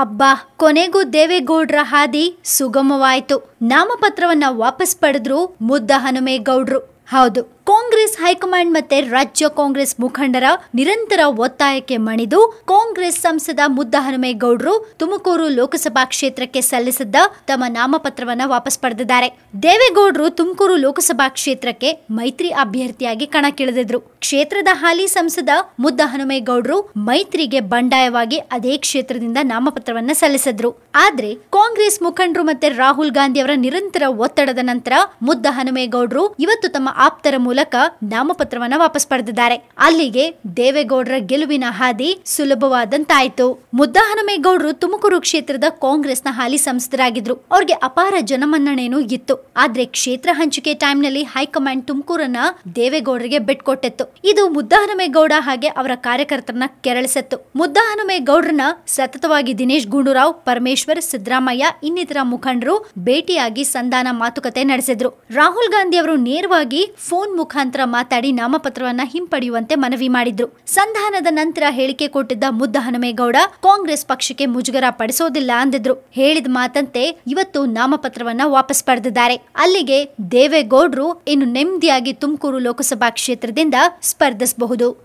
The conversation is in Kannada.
ಅಬ್ಬಾ ಕೊನೆಗೂ ದೇವೇಗೌಡ್ರ ಹಾದಿ ಸುಗಮವಾಯಿತು. ನಾಮಪತ್ರವನ್ನ ವಾಪಸ್ ಪಡೆದ್ರು ಮುದ್ದ ಹನುಮೇಗೌಡ್ರು ಹೌದು. ಹೈಕಮಾಂಡ್ ಮತ್ತೆ ರಾಜ್ಯ ಕಾಂಗ್ರೆಸ್ ಮುಖಂಡರ ನಿರಂತರ ಒತ್ತಾಯಕ್ಕೆ ಮಣಿದು ಕಾಂಗ್ರೆಸ್ ಸಂಸದ ಮುದ್ದ ಹನುಮೇಗೌಡರು ತುಮಕೂರು ಲೋಕಸಭಾ ಕ್ಷೇತ್ರಕ್ಕೆ ಸಲ್ಲಿಸಿದ್ದ ತಮ್ಮ ನಾಮಪತ್ರವನ್ನ ವಾಪಸ್ ಪಡೆದಿದ್ದಾರೆ. ದೇವೇಗೌಡರು ತುಮಕೂರು ಲೋಕಸಭಾ ಕ್ಷೇತ್ರಕ್ಕೆ ಮೈತ್ರಿ ಅಭ್ಯರ್ಥಿಯಾಗಿ ಕಣಕ್ಕಿಳಿದಿದ್ರು. ಕ್ಷೇತ್ರದ ಹಾಲಿ ಸಂಸದ ಮುದ್ದ ಹನುಮೇಗೌಡರು ಮೈತ್ರಿಗೆ ಬಂಡಾಯವಾಗಿ ಅದೇ ಕ್ಷೇತ್ರದಿಂದ ನಾಮಪತ್ರವನ್ನ ಸಲ್ಲಿಸಿದ್ರು. ಆದ್ರೆ ಕಾಂಗ್ರೆಸ್ ಮುಖಂಡರು ಮತ್ತೆ ರಾಹುಲ್ ಗಾಂಧಿ ಅವರ ನಿರಂತರ ಒತ್ತಡದ ನಂತರ ಮುದ್ದ ಹನುಮೇಗೌಡರು ಇವತ್ತು ತಮ್ಮ ಆಪ್ತರ ಮೂಲಕ ನಾಮಪತ್ರವನ್ನ ವಾಪಸ್ ಪಡೆದಿದ್ದಾರೆ. ಅಲ್ಲಿಗೆ ದೇವೇಗೌಡರ ಗೆಲುವಿನ ಹಾದಿ ಸುಲಭವಾದಂತಾಯ್ತು. ಮುದ್ದಹನಮೇಗೌಡರು ತುಮಕೂರು ಕ್ಷೇತ್ರದ ಕಾಂಗ್ರೆಸ್ನ ಹಾಲಿ ಸಂಸದರಾಗಿದ್ರು. ಅವ್ರಿಗೆ ಅಪಾರ ಜನಮನ್ನಣೆನೂ ಇತ್ತು. ಆದ್ರೆ ಕ್ಷೇತ್ರ ಹಂಚಿಕೆ ಟೈಮ್ನಲ್ಲಿ ಹೈಕಮಾಂಡ್ ತುಮಕೂರನ್ನ ದೇವೇಗೌಡರಿಗೆ ಬಿಟ್ಕೊಟ್ಟಿತ್ತು ಇದು ಮುದ್ದಹನಮೇಗೌಡ ಹಾಗೆ ಅವರ ಕಾರ್ಯಕರ್ತರನ್ನ ಕೆರಳಿಸಿತ್ತು. ಮುದ್ದಹನುಮೇಗೌಡರನ್ನ ಸತತವಾಗಿ ದಿನೇಶ್ ಗುಂಡೂರಾವ್, ಪರಮೇಶ್ವರ್ ಸಿದ್ದರಾಮಯ್ಯ ಇನ್ನಿತರ ಮುಖಂಡರು ಭೇಟಿಯಾಗಿ ಸಂಧಾನ ಮಾತುಕತೆ ನಡೆಸಿದ್ರು. ರಾಹುಲ್ ಗಾಂಧಿ ಅವರು ನೇರವಾಗಿ ಫೋನ್ ಮುಖಾಂತರ ಮಾತಾಡಿ ನಾಮಪತ್ರವನ್ನ ಹಿಂಪಡೆಯುವಂತೆ ಮನವಿ ಮಾಡಿದ್ರು. ಸಂಧಾನದ ನಂತರ ಹೇಳಿಕೆ ಕೊಟ್ಟಿದ್ದ ಮುದ್ದ ಹನುಮೇಗೌಡ ಕಾಂಗ್ರೆಸ್ ಪಕ್ಷಕ್ಕೆ ಮುಜುಗರ ಪಡಿಸೋದಿಲ್ಲ ಅಂದಿದ್ರು. ಹೇಳಿದ ಮಾತಂತೆ ಇವತ್ತು ನಾಮಪತ್ರವನ್ನ ವಾಪಸ್ ಪಡೆದಿದ್ದಾರೆ. ಅಲ್ಲಿಗೆ ದೇವೇಗೌಡರು ಇನ್ನು ನೆಮ್ಮದಿಯಾಗಿ ತುಮಕೂರು ಲೋಕಸಭಾ ಕ್ಷೇತ್ರದಿಂದ ಸ್ಪರ್ಧಿಸಬಹುದು.